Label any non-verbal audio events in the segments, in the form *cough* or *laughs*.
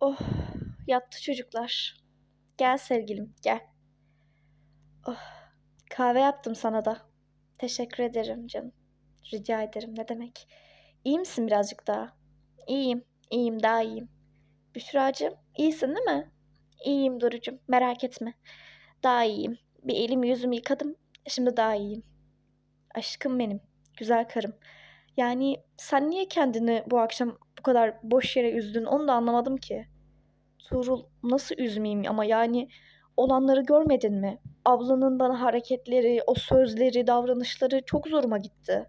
Oh, yattı çocuklar. Gel sevgilim, gel. Oh, kahve yaptım sana da. Teşekkür ederim canım. Rica ederim, ne demek. İyi misin birazcık daha? İyiyim, iyiyim, daha iyiyim. Büşracığım, iyisin değil mi? İyiyim Duru'cum, merak etme. Daha iyiyim. Bir elimi yüzümü yıkadım, şimdi daha iyiyim. Aşkım benim, güzel karım. Yani sen niye kendini bu akşam bu kadar boş yere üzdün onu da anlamadım ki. Tuğrul nasıl üzmeyeyim ama yani olanları görmedin mi? Ablanın bana hareketleri, o sözleri, davranışları çok zoruma gitti.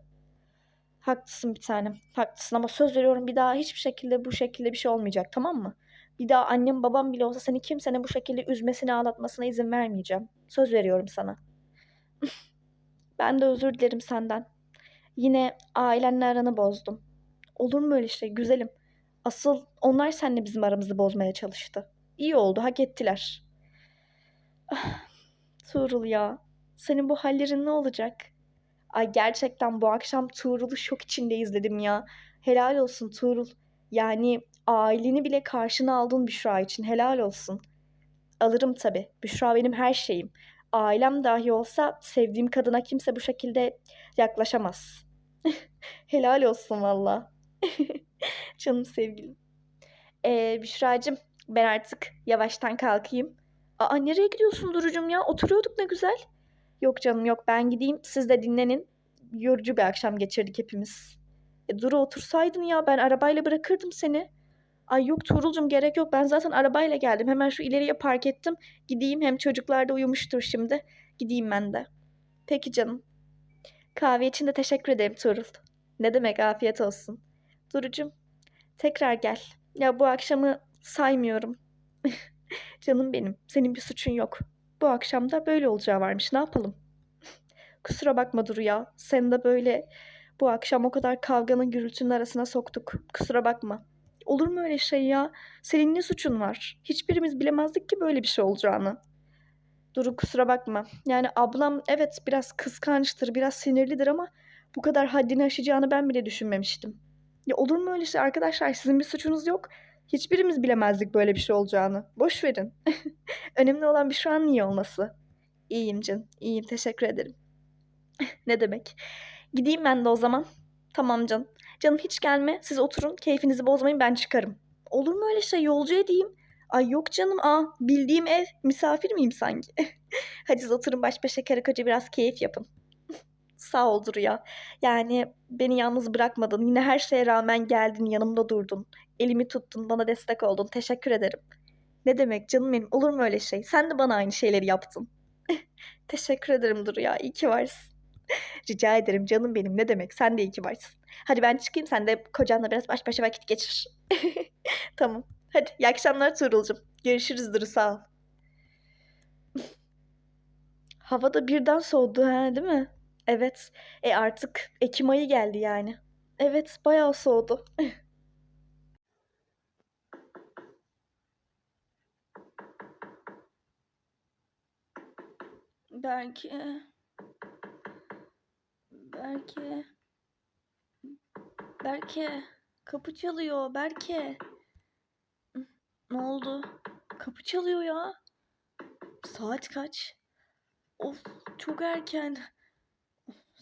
Haklısın bir tanem, haklısın ama söz veriyorum bir daha hiçbir şekilde bu şekilde bir şey olmayacak tamam mı? Bir daha annem babam bile olsa seni kimsenin bu şekilde üzmesine, ağlatmasına izin vermeyeceğim. Söz veriyorum sana. *laughs* Ben de özür dilerim senden. Yine ailenle aranı bozdum. Olur mu öyle şey güzelim? Asıl onlar seninle bizim aramızı bozmaya çalıştı. İyi oldu, hak ettiler. Ah, Tuğrul ya, senin bu hallerin ne olacak? Ay gerçekten bu akşam Tuğrul'u şok içinde izledim ya. Helal olsun Tuğrul. Yani aileni bile karşına aldın Büşra için. Helal olsun. Alırım tabii. Büşra benim her şeyim. Ailem dahi olsa sevdiğim kadına kimse bu şekilde yaklaşamaz. *laughs* Helal olsun valla. *laughs* Canım sevgilim. Ee, Büşra'cığım ben artık yavaştan kalkayım. Aa nereye gidiyorsun Duru'cum ya? Oturuyorduk ne güzel. Yok canım yok ben gideyim siz de dinlenin. Yorucu bir akşam geçirdik hepimiz. E, Duru otursaydın ya ben arabayla bırakırdım seni. Ay yok Tuğrul'cum gerek yok ben zaten arabayla geldim. Hemen şu ileriye park ettim. Gideyim hem çocuklar da uyumuştur şimdi. Gideyim ben de. Peki canım. Kahve için de teşekkür ederim Tuğrul. Ne demek afiyet olsun. Duru'cum tekrar gel. Ya bu akşamı saymıyorum. *laughs* Canım benim senin bir suçun yok. Bu akşam da böyle olacağı varmış ne yapalım. *laughs* Kusura bakma Duru ya. Seni de böyle bu akşam o kadar kavganın gürültünün arasına soktuk. Kusura bakma. Olur mu öyle şey ya? Senin ne suçun var? Hiçbirimiz bilemezdik ki böyle bir şey olacağını. Duru kusura bakma. Yani ablam evet biraz kıskançtır, biraz sinirlidir ama bu kadar haddini aşacağını ben bile düşünmemiştim. Ya olur mu öyle şey arkadaşlar? Sizin bir suçunuz yok. Hiçbirimiz bilemezdik böyle bir şey olacağını. Boş verin. *laughs* Önemli olan bir şu an iyi olması. İyiyim canım. İyiyim. Teşekkür ederim. *laughs* ne demek? Gideyim ben de o zaman. Tamam canım. Canım hiç gelme. Siz oturun. Keyfinizi bozmayın. Ben çıkarım. Olur mu öyle şey? Yolcu edeyim. Ay yok canım. Aa bildiğim ev. Misafir miyim sanki? *laughs* Hadi oturun baş başa karı koca biraz keyif yapın. *laughs* Sağ ol Duru ya. Yani beni yalnız bırakmadın. Yine her şeye rağmen geldin, yanımda durdun. Elimi tuttun, bana destek oldun. Teşekkür ederim. Ne demek canım benim? Olur mu öyle şey? Sen de bana aynı şeyleri yaptın. *laughs* Teşekkür ederim Duru ya. İyi ki varsın. Rica ederim canım benim. Ne demek? Sen de iyi ki varsın. Hadi ben çıkayım. Sen de kocanla biraz baş başa vakit geçir. tamam. Hadi iyi akşamlar Tuğrul'cum. Görüşürüz Duru sağ ol. *laughs* Hava da birden soğudu ha değil mi? Evet. E artık Ekim ayı geldi yani. Evet, bayağı soğudu. *laughs* Belki... Belki... Belki... Kapı çalıyor, belki... Ne oldu? Kapı çalıyor ya. Saat kaç? Of, çok erken.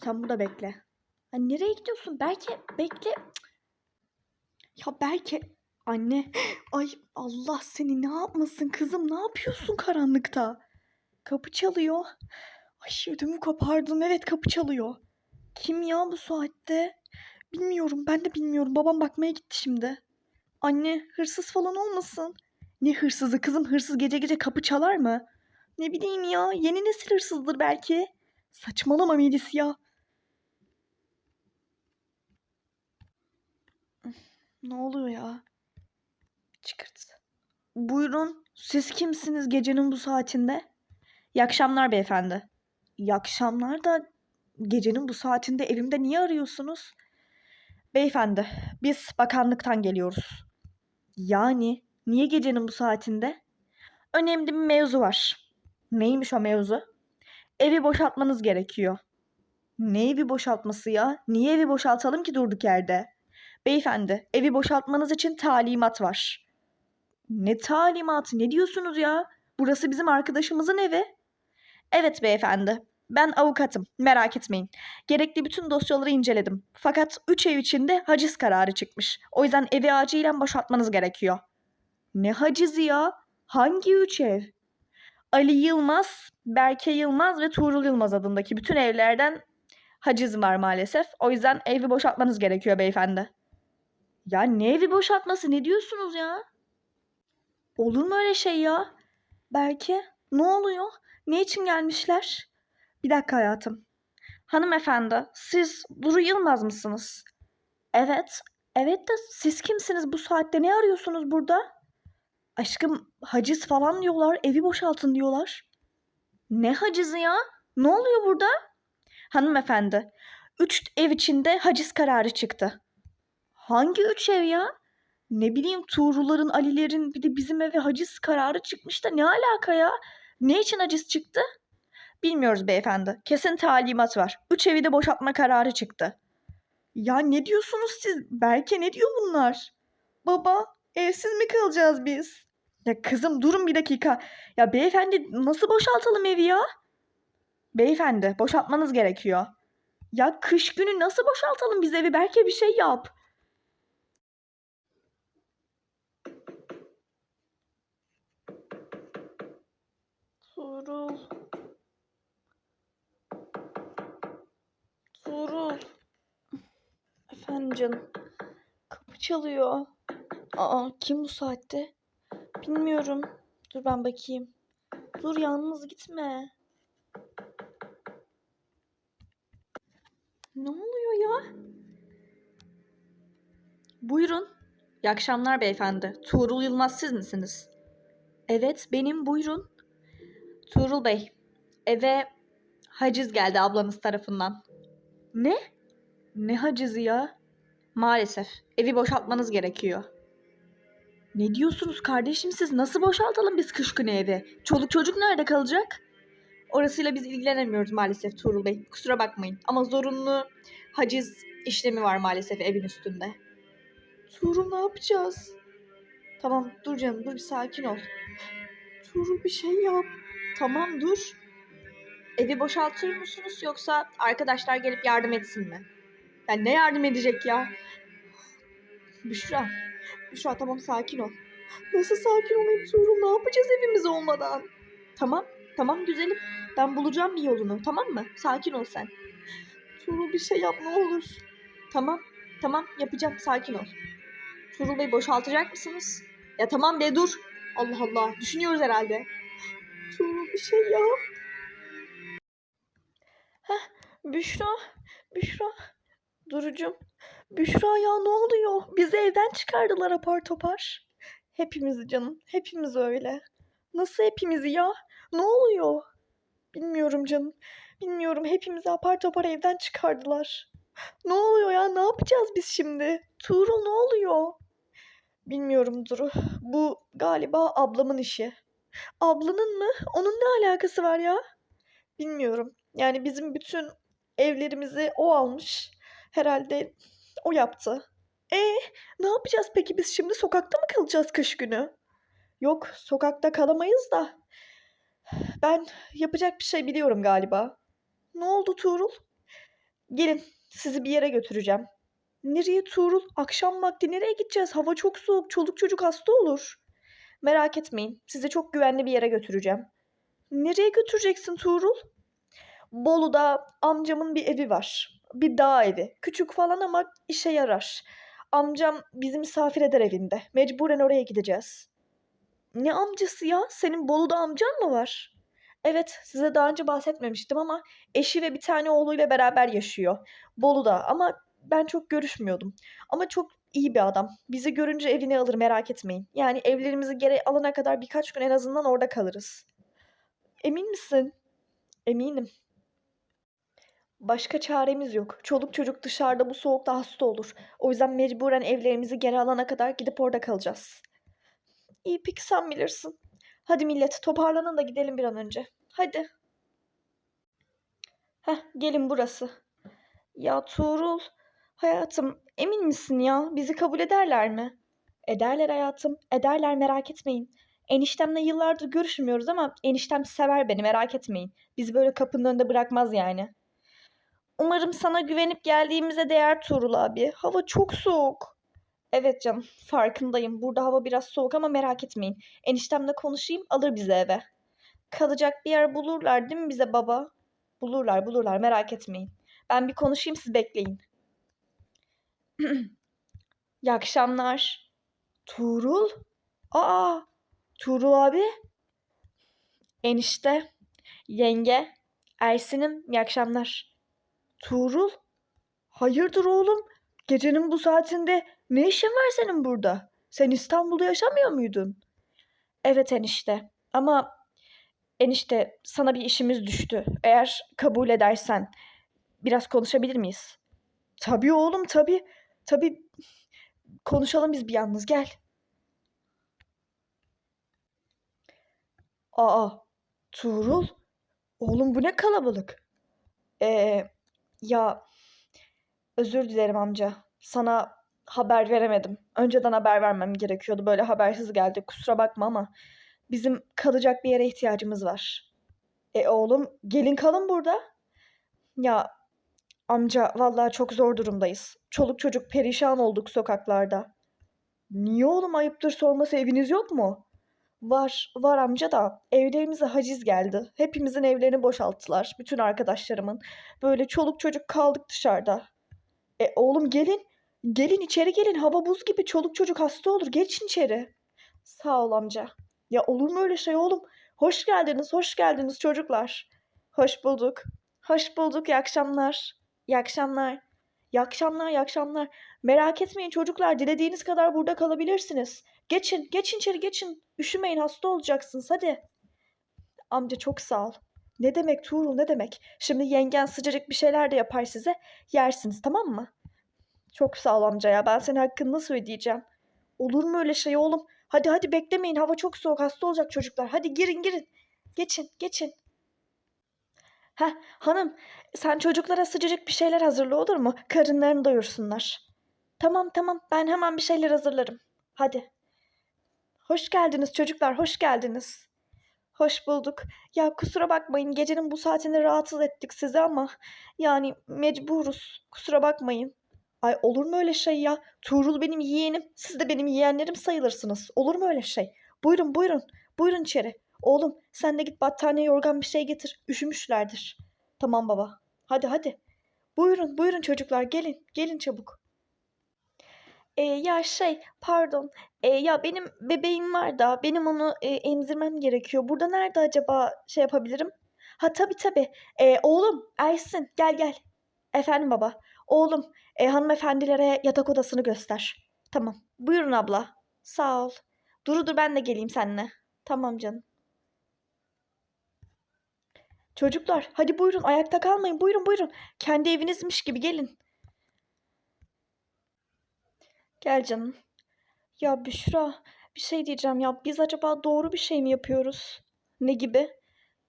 Sen burada bekle. Ya nereye gidiyorsun? Belki bekle. Ya belki anne. Ay Allah seni ne yapmasın kızım? Ne yapıyorsun karanlıkta? Kapı çalıyor. Ay ödümü kopardın. Evet kapı çalıyor. Kim ya bu saatte? Bilmiyorum. Ben de bilmiyorum. Babam bakmaya gitti şimdi. Anne hırsız falan olmasın. Ne hırsızı kızım? Hırsız gece gece kapı çalar mı? Ne bileyim ya. Yeni nesil hırsızdır belki. Saçmalama Melis ya. Ne oluyor ya? Çıkırt. Buyurun. Siz kimsiniz gecenin bu saatinde? İyi akşamlar beyefendi. İyi akşamlar da gecenin bu saatinde evimde niye arıyorsunuz? Beyefendi, biz bakanlıktan geliyoruz. Yani niye gecenin bu saatinde? Önemli bir mevzu var. Neymiş o mevzu? Evi boşaltmanız gerekiyor. Ne evi boşaltması ya? Niye evi boşaltalım ki durduk yerde? Beyefendi, evi boşaltmanız için talimat var. Ne talimatı? Ne diyorsunuz ya? Burası bizim arkadaşımızın evi. Evet beyefendi. Ben avukatım. Merak etmeyin. Gerekli bütün dosyaları inceledim. Fakat 3 ev içinde haciz kararı çıkmış. O yüzden evi acilen boşaltmanız gerekiyor. Ne hacizi ya? Hangi üç ev? Ali Yılmaz, Berke Yılmaz ve Tuğrul Yılmaz adındaki bütün evlerden haciz var maalesef. O yüzden evi boşaltmanız gerekiyor beyefendi. Ya ne evi boşaltması? Ne diyorsunuz ya? Olur mu öyle şey ya? Berke, ne oluyor? Ne için gelmişler? Bir dakika hayatım. Hanımefendi, siz Duru Yılmaz mısınız? Evet, evet de siz kimsiniz bu saatte? Ne arıyorsunuz burada? Aşkım haciz falan diyorlar, evi boşaltın diyorlar. Ne hacizi ya? Ne oluyor burada? Hanımefendi, üç ev içinde haciz kararı çıktı. Hangi üç ev ya? Ne bileyim Tuğruların, Alilerin bir de bizim eve haciz kararı çıkmış da ne alaka ya? Ne için haciz çıktı? Bilmiyoruz beyefendi. Kesin talimat var. Üç evi de boşaltma kararı çıktı. Ya ne diyorsunuz siz? Belki ne diyor bunlar? Baba, evsiz mi kalacağız biz? Ya kızım durun bir dakika. Ya beyefendi nasıl boşaltalım evi ya? Beyefendi boşaltmanız gerekiyor. Ya kış günü nasıl boşaltalım biz evi? Belki bir şey yap. Tuğrul. Tuğrul. Efendim canım. Kapı çalıyor. Aa kim bu saatte? Bilmiyorum. Dur ben bakayım. Dur yalnız gitme. Ne oluyor ya? Buyurun. İyi akşamlar beyefendi. Tuğrul Yılmaz siz misiniz? Evet benim buyurun. Tuğrul Bey, eve haciz geldi ablanız tarafından. Ne? Ne hacizi ya? Maalesef. Evi boşaltmanız gerekiyor. Ne diyorsunuz kardeşim siz? Nasıl boşaltalım biz kış günü evi? Çoluk çocuk nerede kalacak? Orasıyla biz ilgilenemiyoruz maalesef Tuğrul Bey. Kusura bakmayın. Ama zorunlu haciz işlemi var maalesef evin üstünde. Tuğrul ne yapacağız? Tamam dur canım dur bir sakin ol. Tuğrul bir şey yap. Tamam dur. Evi boşaltır mısınız yoksa arkadaşlar gelip yardım etsin mi? Ya ne yardım edecek ya? Büşra. Büşra tamam sakin ol. Nasıl sakin olayım Tuğrul? Ne yapacağız evimiz olmadan? Tamam. Tamam güzelim. Ben bulacağım bir yolunu. Tamam mı? Sakin ol sen. Tuğrul bir şey yap ne olur. Tamam. Tamam yapacağım. Sakin ol. Tuğrul Bey boşaltacak mısınız? Ya tamam be dur. Allah Allah. Düşünüyoruz herhalde. Tuğrul bir şey yap. Büşra, Büşra, Durucum. Büşra ya ne oluyor? Bizi evden çıkardılar apar topar. Hepimizi canım, hepimiz öyle. Nasıl hepimizi ya? Ne oluyor? Bilmiyorum canım, bilmiyorum. Hepimizi apar topar evden çıkardılar. Ne oluyor ya? Ne yapacağız biz şimdi? Tuğrul ne oluyor? Bilmiyorum Duru. Bu galiba ablamın işi. Ablanın mı? Onun ne alakası var ya? Bilmiyorum. Yani bizim bütün evlerimizi o almış. Herhalde o yaptı. E ne yapacağız peki biz şimdi sokakta mı kalacağız kış günü? Yok sokakta kalamayız da. Ben yapacak bir şey biliyorum galiba. Ne oldu Tuğrul? Gelin sizi bir yere götüreceğim. Nereye Tuğrul? Akşam vakti nereye gideceğiz? Hava çok soğuk. Çoluk çocuk hasta olur. Merak etmeyin. Sizi çok güvenli bir yere götüreceğim. Nereye götüreceksin Tuğrul? Bolu'da amcamın bir evi var. Bir dağ evi. Küçük falan ama işe yarar. Amcam bizi misafir eder evinde. Mecburen oraya gideceğiz. Ne amcası ya? Senin Bolu'da amcan mı var? Evet, size daha önce bahsetmemiştim ama eşi ve bir tane oğluyla beraber yaşıyor. Bolu'da ama ben çok görüşmüyordum. Ama çok iyi bir adam. Bizi görünce evine alır merak etmeyin. Yani evlerimizi geri alana kadar birkaç gün en azından orada kalırız. Emin misin? Eminim. Başka çaremiz yok. Çoluk çocuk dışarıda bu soğukta hasta olur. O yüzden mecburen evlerimizi geri alana kadar gidip orada kalacağız. İyi peki sen bilirsin. Hadi millet toparlanın da gidelim bir an önce. Hadi. Heh gelin burası. Ya Tuğrul, hayatım emin misin ya? Bizi kabul ederler mi? Ederler hayatım. Ederler merak etmeyin. Eniştemle yıllardır görüşmüyoruz ama eniştem sever beni merak etmeyin. Bizi böyle kapının önünde bırakmaz yani. Umarım sana güvenip geldiğimize değer Tuğrul abi. Hava çok soğuk. Evet canım farkındayım. Burada hava biraz soğuk ama merak etmeyin. Eniştemle konuşayım alır bizi eve. Kalacak bir yer bulurlar değil mi bize baba? Bulurlar bulurlar merak etmeyin. Ben bir konuşayım siz bekleyin. *clears throat* İyi akşamlar. Tuğrul? Aa, Tuğrul abi. Enişte, yenge, Ersin'im iyi akşamlar. Tuğrul? Hayırdır oğlum? Gecenin bu saatinde ne işin var senin burada? Sen İstanbul'da yaşamıyor muydun? Evet enişte ama enişte sana bir işimiz düştü. Eğer kabul edersen biraz konuşabilir miyiz? Tabii oğlum tabii. Tabii konuşalım biz bir yalnız gel. Aa, Tuğrul. Oğlum bu ne kalabalık. Ee, ya özür dilerim amca. Sana haber veremedim. Önceden haber vermem gerekiyordu. Böyle habersiz geldi. Kusura bakma ama bizim kalacak bir yere ihtiyacımız var. E oğlum gelin kalın burada. Ya amca vallahi çok zor durumdayız. Çoluk çocuk perişan olduk sokaklarda. Niye oğlum ayıptır sorması eviniz yok mu? Var, var amca da evlerimize haciz geldi. Hepimizin evlerini boşalttılar. Bütün arkadaşlarımın. Böyle çoluk çocuk kaldık dışarıda. E oğlum gelin. Gelin içeri gelin. Hava buz gibi. Çoluk çocuk hasta olur. Geçin içeri. Sağ ol amca. Ya olur mu öyle şey oğlum? Hoş geldiniz, hoş geldiniz çocuklar. Hoş bulduk. Hoş bulduk. İyi akşamlar. İyi akşamlar. İyi akşamlar, iyi akşamlar. Merak etmeyin çocuklar. Dilediğiniz kadar burada kalabilirsiniz. Geçin, geçin içeri geçin. Üşümeyin, hasta olacaksınız. Hadi. Amca çok sağ ol. Ne demek Tuğrul ne demek? Şimdi yengen sıcacık bir şeyler de yapar size. Yersiniz tamam mı? Çok sağ ol amca ya. Ben senin hakkını nasıl ödeyeceğim? Olur mu öyle şey oğlum? Hadi hadi beklemeyin. Hava çok soğuk. Hasta olacak çocuklar. Hadi girin girin. Geçin geçin. Heh hanım sen çocuklara sıcacık bir şeyler hazırla olur mu? Karınlarını doyursunlar. Tamam tamam ben hemen bir şeyler hazırlarım. Hadi. Hoş geldiniz çocuklar hoş geldiniz. Hoş bulduk. Ya kusura bakmayın gecenin bu saatinde rahatsız ettik sizi ama yani mecburuz. Kusura bakmayın. Ay olur mu öyle şey ya? Tuğrul benim yeğenim. Siz de benim yeğenlerim sayılırsınız. Olur mu öyle şey? Buyurun buyurun. Buyurun içeri. Oğlum sen de git battaniye yorgan bir şey getir. Üşümüşlerdir. Tamam baba. Hadi hadi. Buyurun buyurun çocuklar gelin. Gelin çabuk. E, ya şey pardon. E, ya benim bebeğim var da benim onu e, emzirmem gerekiyor. Burada nerede acaba şey yapabilirim? Ha tabii tabii. E, oğlum Ersin gel gel. Efendim baba. Oğlum e, hanımefendilere yatak odasını göster. Tamam. Buyurun abla. Sağ ol. Dur dur ben de geleyim seninle. Tamam canım. Çocuklar hadi buyurun ayakta kalmayın. Buyurun buyurun. Kendi evinizmiş gibi gelin. Gel canım. Ya Büşra bir şey diyeceğim ya biz acaba doğru bir şey mi yapıyoruz? Ne gibi?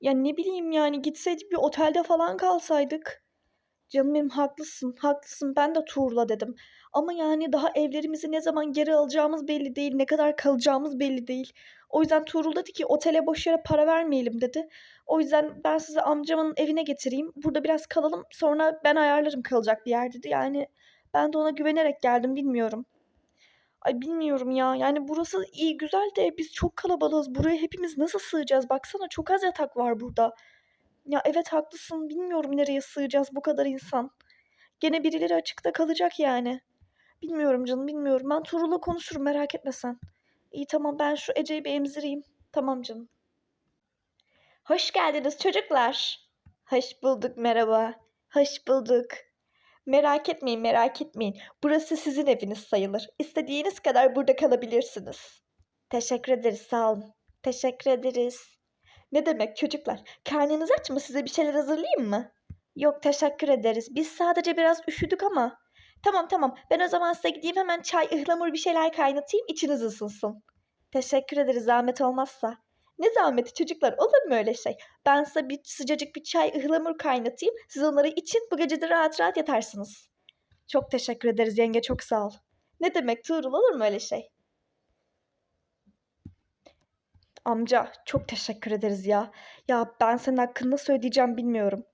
Ya ne bileyim yani gitseydik bir otelde falan kalsaydık. Canım benim haklısın, haklısın. Ben de Tuğrul'a dedim. Ama yani daha evlerimizi ne zaman geri alacağımız belli değil. Ne kadar kalacağımız belli değil. O yüzden Tuğrul dedi ki otele boş yere para vermeyelim dedi. O yüzden ben sizi amcamın evine getireyim. Burada biraz kalalım. Sonra ben ayarlarım kalacak bir yer dedi. Yani ben de ona güvenerek geldim bilmiyorum. Ay bilmiyorum ya. Yani burası iyi güzel de biz çok kalabalığız. Buraya hepimiz nasıl sığacağız? Baksana çok az yatak var burada. Ya evet haklısın. Bilmiyorum nereye sığacağız bu kadar insan. Gene birileri açıkta kalacak yani. Bilmiyorum canım bilmiyorum. Ben Tuğrul'la konuşurum merak etme sen. İyi tamam ben şu Ece'yi bir emzireyim. Tamam canım. Hoş geldiniz çocuklar. Hoş bulduk merhaba. Hoş bulduk. Merak etmeyin merak etmeyin. Burası sizin eviniz sayılır. İstediğiniz kadar burada kalabilirsiniz. Teşekkür ederiz sağ olun. Teşekkür ederiz. Ne demek çocuklar? Karnınız aç mı? Size bir şeyler hazırlayayım mı? Yok teşekkür ederiz. Biz sadece biraz üşüdük ama. Tamam tamam. Ben o zaman size gideyim hemen çay, ıhlamur bir şeyler kaynatayım. içiniz ısınsın. Teşekkür ederiz zahmet olmazsa. Ne zahmeti çocuklar olur mu öyle şey? Ben size bir sıcacık bir çay, ıhlamur kaynatayım. Siz onları için bu gece de rahat rahat yatarsınız. Çok teşekkür ederiz yenge çok sağ ol. Ne demek Tuğrul olur mu öyle şey? Amca çok teşekkür ederiz ya. Ya ben senin hakkında nasıl ödeyeceğim bilmiyorum.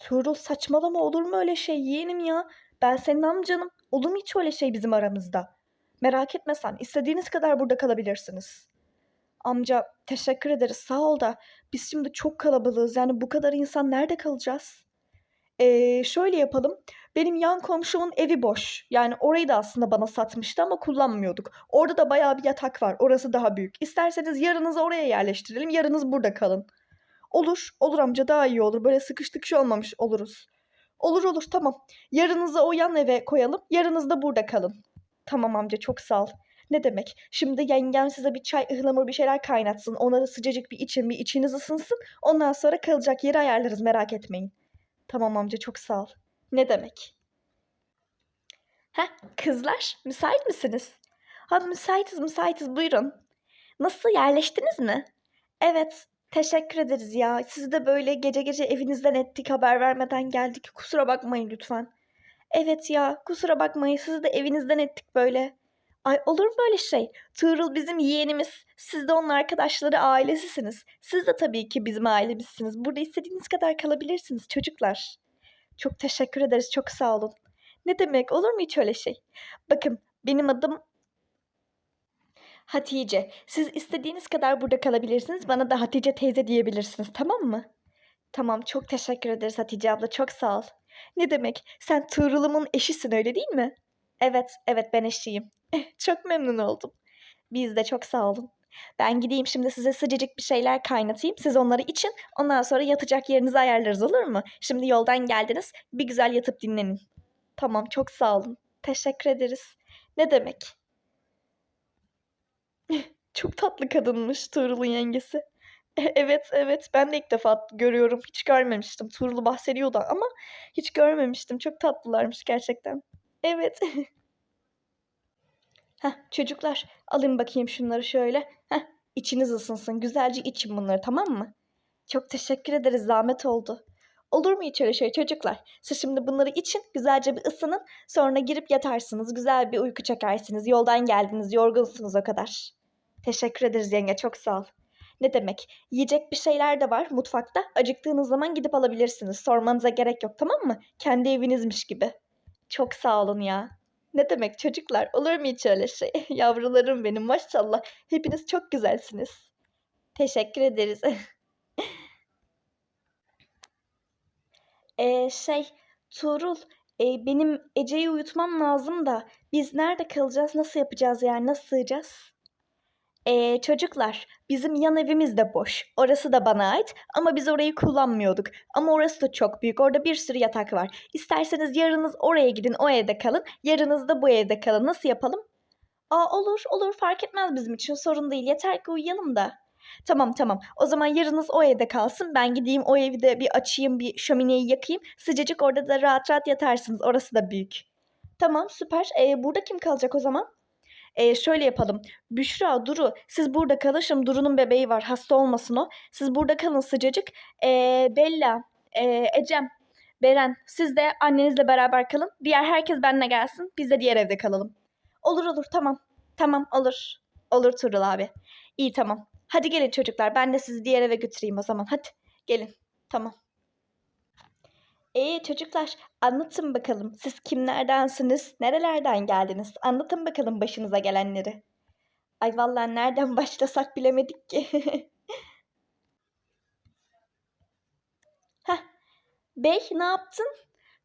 Tuğrul saçmalama olur mu öyle şey yeğenim ya? Ben senin amcanım. Olur mu hiç öyle şey bizim aramızda? Merak etme sen. istediğiniz kadar burada kalabilirsiniz. Amca teşekkür ederiz sağ ol da biz şimdi çok kalabalığız. Yani bu kadar insan nerede kalacağız? Ee, şöyle yapalım. Benim yan komşumun evi boş. Yani orayı da aslında bana satmıştı ama kullanmıyorduk. Orada da bayağı bir yatak var. Orası daha büyük. İsterseniz yarınızı oraya yerleştirelim. Yarınız burada kalın. Olur. Olur amca daha iyi olur. Böyle sıkıştık şey olmamış oluruz. Olur olur tamam. Yarınızı o yan eve koyalım. Yarınız da burada kalın. Tamam amca çok sağ ol. Ne demek? Şimdi yengem size bir çay, ıhlamur bir şeyler kaynatsın. Onları sıcacık bir için, bir içiniz ısınsın. Ondan sonra kalacak yeri ayarlarız merak etmeyin. Tamam amca çok sağ ol. Ne demek? Heh, kızlar müsait misiniz? Ha müsaitiz müsaitiz buyurun. Nasıl yerleştiniz mi? Evet teşekkür ederiz ya. Sizi de böyle gece gece evinizden ettik haber vermeden geldik. Kusura bakmayın lütfen. Evet ya kusura bakmayın sizi de evinizden ettik böyle. Ay olur mu öyle şey? Tuğrul bizim yeğenimiz. Siz de onun arkadaşları ailesisiniz. Siz de tabii ki bizim ailemizsiniz. Burada istediğiniz kadar kalabilirsiniz çocuklar. Çok teşekkür ederiz. Çok sağ olun. Ne demek? Olur mu hiç öyle şey? Bakın benim adım Hatice. Siz istediğiniz kadar burada kalabilirsiniz. Bana da Hatice teyze diyebilirsiniz. Tamam mı? Tamam. Çok teşekkür ederiz Hatice abla. Çok sağ ol. Ne demek? Sen Tuğrul'umun eşisin öyle değil mi? Evet. Evet ben eşiyim. *laughs* çok memnun oldum. Biz de çok sağ olun. Ben gideyim şimdi size sıcacık bir şeyler kaynatayım. Siz onları için. Ondan sonra yatacak yerinizi ayarlarız olur mu? Şimdi yoldan geldiniz. Bir güzel yatıp dinlenin. Tamam çok sağ olun. Teşekkür ederiz. Ne demek? *laughs* Çok tatlı kadınmış Tuğrul'un yengesi. *laughs* Evet evet ben de ilk defa görüyorum. Hiç görmemiştim. Tuğrul'u bahsediyordu ama hiç görmemiştim. Çok tatlılarmış gerçekten. Evet. *laughs* Heh, çocuklar alın bakayım şunları şöyle. Heh, içiniz ısınsın. Güzelce için bunları tamam mı? Çok teşekkür ederiz. Zahmet oldu. Olur mu hiç öyle şey çocuklar? Siz şimdi bunları için güzelce bir ısının. Sonra girip yatarsınız. Güzel bir uyku çekersiniz. Yoldan geldiniz. Yorgunsunuz o kadar. Teşekkür ederiz yenge. Çok sağ ol. Ne demek? Yiyecek bir şeyler de var mutfakta. Acıktığınız zaman gidip alabilirsiniz. Sormanıza gerek yok tamam mı? Kendi evinizmiş gibi. Çok sağ olun ya. Ne demek çocuklar? Olur mu hiç öyle şey? *laughs* Yavrularım benim maşallah. Hepiniz çok güzelsiniz. Teşekkür ederiz. *laughs* Ee, şey, Tuğrul, e, benim Ece'yi uyutmam lazım da biz nerede kalacağız, nasıl yapacağız yani, nasıl sığacağız? Ee, çocuklar, bizim yan evimiz de boş. Orası da bana ait ama biz orayı kullanmıyorduk. Ama orası da çok büyük. Orada bir sürü yatak var. İsterseniz yarınız oraya gidin, o evde kalın. Yarınız da bu evde kalın. Nasıl yapalım? Aa olur, olur fark etmez bizim için. Sorun değil. Yeter ki uyuyalım da. Tamam tamam. O zaman yarınız o evde kalsın. Ben gideyim o evde bir açayım, bir şömineyi yakayım. Sıcacık orada da rahat rahat yatarsınız. Orası da büyük. Tamam süper. Ee, burada kim kalacak o zaman? Ee, şöyle yapalım. Büşra, Duru siz burada kalın. Şimdi Duru'nun bebeği var. Hasta olmasın o. Siz burada kalın sıcacık. Ee, Bella, e, Ecem, Beren siz de annenizle beraber kalın. Diğer herkes benimle gelsin. Biz de diğer evde kalalım. Olur olur tamam. Tamam olur. Olur Turul abi. İyi tamam. Hadi gelin çocuklar. Ben de sizi diğer eve götüreyim o zaman. Hadi gelin. Tamam. Ee çocuklar anlatın bakalım. Siz kimlerdensiniz? Nerelerden geldiniz? Anlatın bakalım başınıza gelenleri. Ay vallahi nereden *laughs* başlasak bilemedik ki. *laughs* Heh. Bey ne yaptın?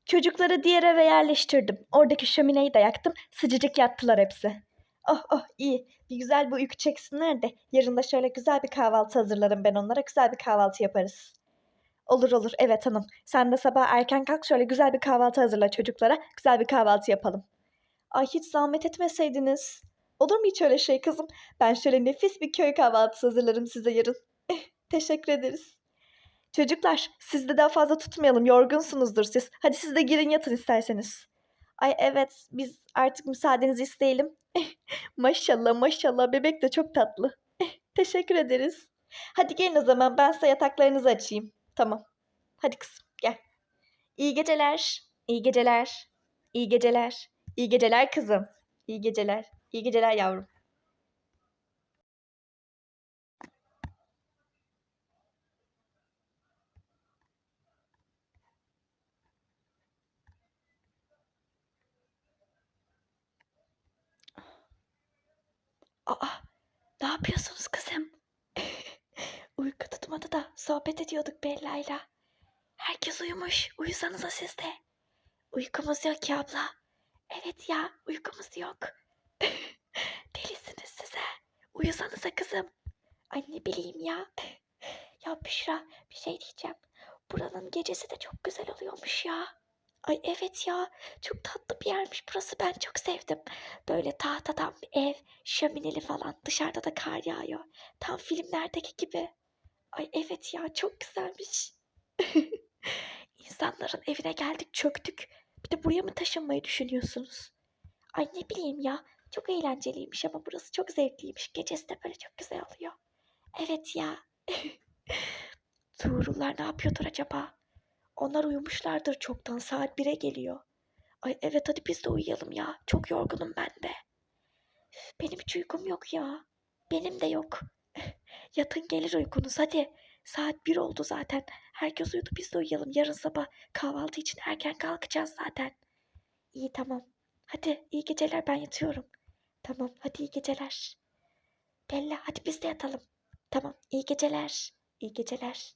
Çocukları diğer eve yerleştirdim. Oradaki şömineyi de yaktım. Sıcacık yattılar hepsi. Oh oh iyi. Bir güzel bir uyku çeksinler de yarın da şöyle güzel bir kahvaltı hazırlarım ben onlara. Güzel bir kahvaltı yaparız. Olur olur evet hanım. Sen de sabah erken kalk şöyle güzel bir kahvaltı hazırla çocuklara. Güzel bir kahvaltı yapalım. Ay hiç zahmet etmeseydiniz. Olur mu hiç öyle şey kızım? Ben şöyle nefis bir köy kahvaltısı hazırlarım size yarın. Eh, teşekkür ederiz. Çocuklar siz de daha fazla tutmayalım. Yorgunsunuzdur siz. Hadi siz de girin yatın isterseniz. Ay evet biz artık müsaadenizi isteyelim. maşallah maşallah bebek de çok tatlı. Teşekkür ederiz. Hadi gelin o zaman ben size yataklarınızı açayım. Tamam. Hadi kızım gel. İyi geceler. İyi geceler. İyi geceler. İyi geceler kızım. İyi geceler. İyi geceler yavrum. Aa, ne yapıyorsunuz kızım? *laughs* Uyku tutmadı da sohbet ediyorduk Bella'yla. Herkes uyumuş. Uyusanıza siz de. Uykumuz yok ki abla. Evet ya, uykumuz yok. *laughs* Delisiniz size. Uyusanıza kızım. Ay ne bileyim ya. *laughs* Ya Büşra bir şey diyeceğim. Buranın gecesi de çok güzel oluyormuş ya. Ay evet ya. Çok tatlı bir yermiş burası. Ben çok sevdim. Böyle tahtadan bir ev, şömineli falan. Dışarıda da kar yağıyor. Tam filmlerdeki gibi. Ay evet ya çok güzelmiş. *laughs* İnsanların evine geldik çöktük. Bir de buraya mı taşınmayı düşünüyorsunuz? Ay ne bileyim ya. Çok eğlenceliymiş ama burası çok zevkliymiş. Gecesi de böyle çok güzel oluyor. Evet ya. *laughs* Tuğrullar ne yapıyordur acaba? Onlar uyumuşlardır çoktan. Saat 1'e geliyor. Ay evet hadi biz de uyuyalım ya. Çok yorgunum ben de. Benim hiç uykum yok ya. Benim de yok. Yatın gelir uykunuz hadi. Saat 1 oldu zaten. Herkes uyudu biz de uyuyalım. Yarın sabah kahvaltı için erken kalkacağız zaten. İyi tamam. Hadi iyi geceler ben yatıyorum. Tamam hadi iyi geceler. Bella hadi biz de yatalım. Tamam iyi geceler. İyi geceler.